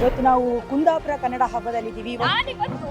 ಇವತ್ತು ನಾವು ಕುಂದಾಪುರ ಕನ್ನಡ ಹಬ್ಬದಲ್ಲಿದ್ದೀವಿ. ಇವತ್ತು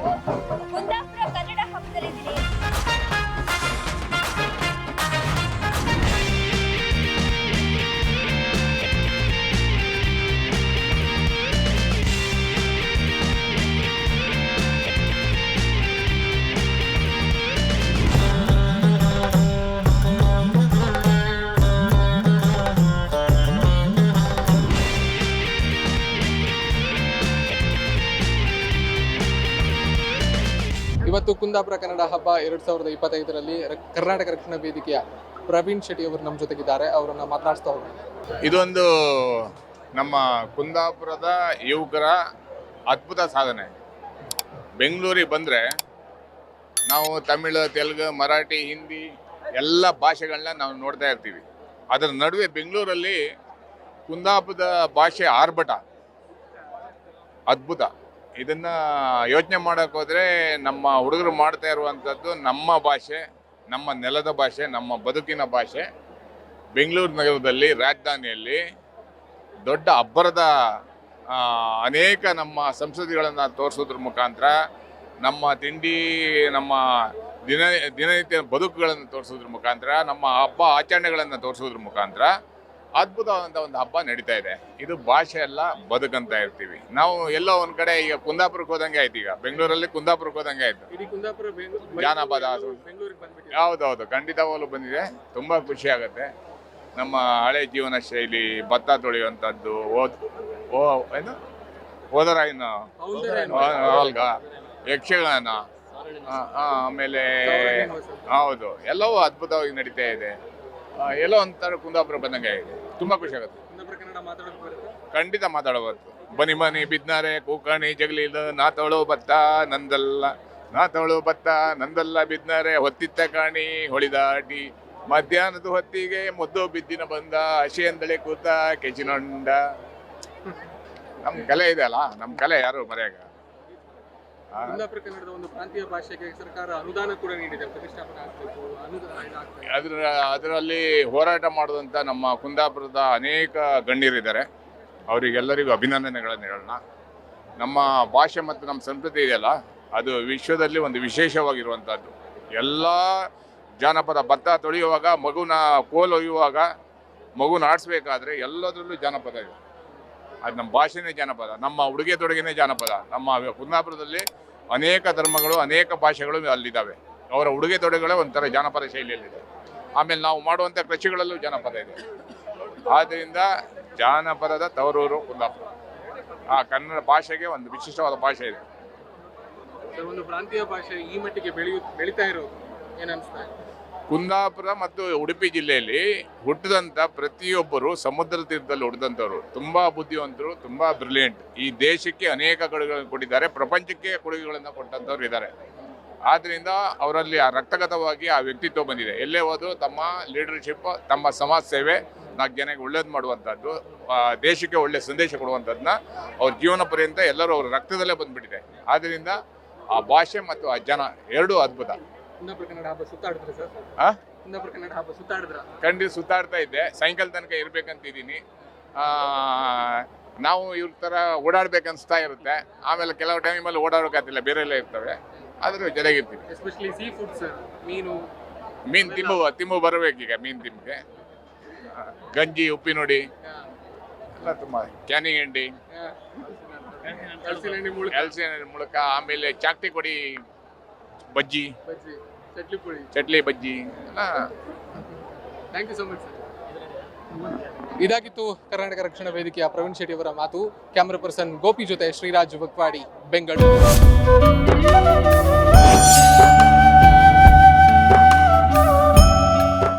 ಇವತ್ತು ಕುಂದಾಪುರ, ಕನ್ನಡ ಹಬ್ಬ ಎರಡ್ ಸಾವಿರದ ಇಪ್ಪತ್ತೈದರಲ್ಲಿ ಕರ್ನಾಟಕ ರಕ್ಷಣಾ ವೇದಿಕೆಯ ಪ್ರವೀಣ್ ಶೆಟ್ಟಿ ಅವರು ನಮ್ಮ ಜೊತೆಗಿದ್ದಾರೆ. ಅವರನ್ನ ಮಾತನಾಡಿಸ್ತಾ ಹೋಗೋಣ. ಇದೊಂದು ನಮ್ಮ ಕುಂದಾಪುರದ ಯುವಕರ ಅದ್ಭುತ ಸಾಧನೆ. ಬೆಂಗಳೂರಿಗೆ ಬಂದರೆ ನಾವು ತಮಿಳು, ತೆಲುಗು, ಮರಾಠಿ, ಹಿಂದಿ ಎಲ್ಲ ಭಾಷೆಗಳನ್ನ ನಾವು ನೋಡ್ತಾ ಇರ್ತೀವಿ. ಅದರ ನಡುವೆ ಬೆಂಗಳೂರಲ್ಲಿ ಕುಂದಾಪುರದ ಭಾಷೆ ಆರ್ಭಟ. ಅದ್ಭುತ. ಇದನ್ನ ಯೋಚನೆ ಮಾಡಕ್ ಹೋದ್ರೆ ನಮ್ಮ ಹುಡುಗರು ಮಾಡ್ತಾ ಇರುವಂಥದ್ದು ನಮ್ಮ ಭಾಷೆ, ನಮ್ಮ ನೆಲದ ಭಾಷೆ, ನಮ್ಮ ಬದುಕಿನ ಭಾಷೆ. ಬೆಂಗಳೂರು ನಗರದಲ್ಲಿ, ರಾಜಧಾನಿಯಲ್ಲಿ ದೊಡ್ಡ ಅಬ್ಬರದ ಅನೇಕ ನಮ್ಮ ಸಂಸ್ಕೃತಿಗಳನ್ನು ತೋರಿಸೋದ್ರ ಮುಖಾಂತರ ನಮ್ಮ ತಿಂಡಿ, ನಮ್ಮ ದಿನ, ದಿನನಿತ್ಯ ಬದುಕುಗಳನ್ನು ತೋರಿಸೋದ್ರ ಮುಖಾಂತರ, ನಮ್ಮ ಹಬ್ಬ ಆಚರಣೆಗಳನ್ನು ತೋರಿಸೋದ್ರ ಮುಖಾಂತರ ಅದ್ಭುತವಾದಂಥ ಒಂದು ಹಬ್ಬ ನಡೀತಾ ಇದೆ. ಇದು ಭಾಷೆ ಎಲ್ಲ ಬದುಕಂತ ಇರ್ತೀವಿ. ನಾವು ಎಲ್ಲೋ ಒಂದ್ ಕಡೆ ಈಗ ಕುಂದಾಪುರಕ್ಕೆ ಹೋದಂಗೆ ಆಯ್ತು ಈಗ. ಬೆಂಗಳೂರಲ್ಲಿ ಕುಂದಾಪುರಕ್ಕೆ ಹೋದಂಗೆ ಆಯ್ತು. ಜಾನಪದ ಹೌದೌದು ಖಂಡಿತವಾಗ್ಲೂ ಬಂದಿದೆ. ತುಂಬಾ ಖುಷಿ ಆಗುತ್ತೆ. ನಮ್ಮ ಹಳೆ ಜೀವನ ಶೈಲಿ ಭತ್ತ ತೊಳೆಯುವಂಥದ್ದು ಓದ್ ಓ ಏನು? ಓದರಾಯಿನ ಯಕ್ಷಗಾನ. ಆಮೇಲೆ ಹೌದು ಎಲ್ಲವೂ ಅದ್ಭುತವಾಗಿ ನಡೀತಾ ಇದೆ. ಎಲ್ಲೋ ಒಂಥರ ಕುಂದಾಪುರ ಬಂದಂಗೆ ಆಗಿದೆ. ತುಂಬ ಖುಷಿ ಆಗುತ್ತೆ. ಖಂಡಿತ ಮಾತಾಡಬಾರ್ದು. ಬನಿ ಮನಿ ಬಿದ್ನಾರೆ ಕೂಕಣಿ ಜಗಲಿಲ್ಲ ನಾ ತೊಳೋ ಭತ್ತ ನಂದಲ್ಲ. ನಾ ತೊಳೋ ಭತ್ತ ನಂದಲ್ಲ ಬಿದ್ನಾರೆ ಹೊತ್ತಿತ್ತ ಕಾಣಿ ಹೊಳಿದಾಟಿ ಮಧ್ಯಾಹ್ನದ ಹೊತ್ತಿಗೆ ಮುದ್ದು ಬಿದ್ದಿನ ಬಂದ ಹಸಿ ಎಂದಳೆ ಕೂತ ಕೆಚಿನೊಂಡ ನಮ್ ಕಲೆ ಇದೆ ಅಲ್ಲ ನಮ್ ಕಲೆ ಯಾರು ಮರೆಯಾಗ? ಕುಂದಾಪುರ ಕನ್ನಡದ ಒಂದು ಪ್ರಾಂತೀಯ ಭಾಷೆಗೆ ಸರ್ಕಾರ ಅನುದಾನ ಕೂಡ ನೀಡಿದೆ, ಪ್ರತಿಷ್ಠಾಪನೆ ಅನುದಾನ ಅದರ, ಅದರಲ್ಲಿ ಹೋರಾಟ ಮಾಡಿದಂಥ ನಮ್ಮ ಕುಂದಾಪುರದ ಅನೇಕ ಗಣ್ಯರಿದ್ದಾರೆ. ಅವರಿಗೆಲ್ಲರಿಗೂ ಅಭಿನಂದನೆಗಳನ್ನು ಹೇಳೋಣ. ನಮ್ಮ ಭಾಷೆ ಮತ್ತು ನಮ್ಮ ಸಂಸ್ಕೃತಿ ಇದೆಯಲ್ಲ, ಅದು ವಿಶ್ವದಲ್ಲಿ ಒಂದು ವಿಶೇಷವಾಗಿರುವಂಥದ್ದು ಎಲ್ಲ ಜಾನಪದ ಭತ್ತ ತೊಳೆಯುವಾಗ, ಮಗುನ ಕೋಲು ಒಯ್ಯುವಾಗ ಮಗುನ ಆಡಿಸ್ಬೇಕಾದ್ರೆ ಎಲ್ಲದರಲ್ಲೂ ಜಾನಪದ ಇದೆ. ಅದು ನಮ್ಮ ಭಾಷೆನೇ ಜಾನಪದ, ನಮ್ಮ ಉಡುಗೆ ತೊಡುಗೆನೇ ಜಾನಪದ. ನಮ್ಮ ಕುಂದಾಪುರದಲ್ಲಿ ಅನೇಕ ಧರ್ಮಗಳು, ಅನೇಕ ಭಾಷೆಗಳು ಅಲ್ಲಿದ್ದಾವೆ. ಅವರ ಉಡುಗೆ ತೊಡುಗೆಗಳೇ ಒಂಥರ ಜಾನಪದ ಶೈಲಿಯಲ್ಲಿದೆ. ಆಮೇಲೆ ನಾವು ಮಾಡುವಂಥ ಕೃಷಿಗಳಲ್ಲೂ ಜಾನಪದ ಇದೆ. ಆದ್ದರಿಂದ ಜಾನಪದದ ತವರೂರು ಕುಂದಾಪುರ. ಆ ಕನ್ನಡ ಭಾಷೆಗೆ ಒಂದು ವಿಶಿಷ್ಟವಾದ ಭಾಷೆ ಇದೆ. ಒಂದು ಪ್ರಾಂತೀಯ ಭಾಷೆ ಈ ಮಟ್ಟಿಗೆ ಬೆಳೆಯು, ಬೆಳೀತಾ ಇರೋದು ಏನನ್ನಿಸ್ತಾ ಕುಂದಾಪುರ ಮತ್ತು ಉಡುಪಿ ಜಿಲ್ಲೆಯಲ್ಲಿ ಹುಟ್ಟಿದಂಥ ಪ್ರತಿಯೊಬ್ಬರು ಸಮುದ್ರ ತೀರದಲ್ಲಿ ಹುಟ್ಟಿದಂಥವ್ರು ತುಂಬಾ ಬುದ್ಧಿವಂತರು, ತುಂಬಾ ಬ್ರಿಲಿಯಂಟ್ ಈ ದೇಶಕ್ಕೆ ಅನೇಕ ಕೊಡುಗೆಗಳನ್ನು ಕೊಟ್ಟಿದ್ದಾರೆ, ಪ್ರಪಂಚಕ್ಕೆ ಕೊಡುಗೆಗಳನ್ನು ಕೊಟ್ಟಂಥವ್ರು ಇದ್ದಾರೆ. ಆದ್ದರಿಂದ ಅವರಲ್ಲಿ ಆ ರಕ್ತಗತವಾಗಿ ಆ ವ್ಯಕ್ತಿತ್ವ ಬಂದಿದೆ. ಎಲ್ಲೇ ಹೋದರೂ ತಮ್ಮ ಲೀಡರ್ಶಿಪ್ ತಮ್ಮ ಸಮಾಜ ಸೇವೆ ನಾಲ್ಕು ಜನಕ್ಕೆ ಒಳ್ಳೇದು ಮಾಡುವಂಥದ್ದು ದೇಶಕ್ಕೆ ಒಳ್ಳೆಯ ಸಂದೇಶ ಕೊಡುವಂಥದ್ದನ್ನ ಅವ್ರ ಜೀವನ ಪರ್ಯಂತ ಎಲ್ಲರೂ ಅವ್ರ ರಕ್ತದಲ್ಲೇ ಬಂದ್ಬಿಟ್ಟಿದೆ. ಆದ್ದರಿಂದ ಆ ಭಾಷೆ ಮತ್ತು ಆ ಜನ ಎರಡೂ ಅದ್ಭುತ. ಖಂಡಿತ ಸುತ್ತಾಡ್ತಾ ಇದ್ದೆ ಸಾಯಂಕಾಲ ತನಕ ಇರ್ಬೇಕಂತಿದ್ದೀನಿ ನಾವು ಇವ್ರ ಥರ ಓಡಾಡ್ಬೇಕನ್ಸ್ತಾ ಇರುತ್ತೆ ಆಮೇಲೆ ಕೆಲವು ಟೈಮಲ್ಲಿ ಓಡಾಡೋಕ್ಕಾಗ್ತಿಲ್ಲ ಬೇರೆ ಎಲ್ಲ ಇರ್ತವೆ ಆದರೂ ಜೊತೆಗಿರ್ತೀವಿ ಎಸ್ಪೆಷಲಿ ಸೀ ಫುಡ್ ಸರ್ ಮೀನು ಮೀನು ತಿಂಬು ತಿಂಬು ಬರಬೇಕೀಗ ಮೀನು ತಿಂಬಿಗೆ ಗಂಜಿ ಉಪ್ಪಿನೋಡಿ ನೋಡಿ ಎಲ್ಲ ತುಂಬ ಕ್ಯಾನಿಂಗ್ ಎಂಡಿ ಮೂಲಕ ಆಮೇಲೆ ಚಾಕ್ಟಿ ಕೊಡಿ ಬಜ್ಜಿ ಚಟ್ಲಿ ಪುಳಿ ಚಟ್ಲಿ ಬಜ್ಜಿ. ಎಲ್ಲ thank you so much sir ಇದಾಗಿತ್ತು ಕರ್ನಾಟಕ ರಕ್ಷಣಾ ವೇದಿಕೆಯ ಪ್ರವೀಣ್ ಶೆಟ್ಟಿ ಅವರ ಮಾತು. ಕ್ಯಾಮರಾ ಪರ್ಸನ್ ಗೋಪಿ ಜೊತೆ ಶ್ರೀರಾಜ್ ಬಕ್ವಾಡಿ ಬೆಂಗಳೂರು.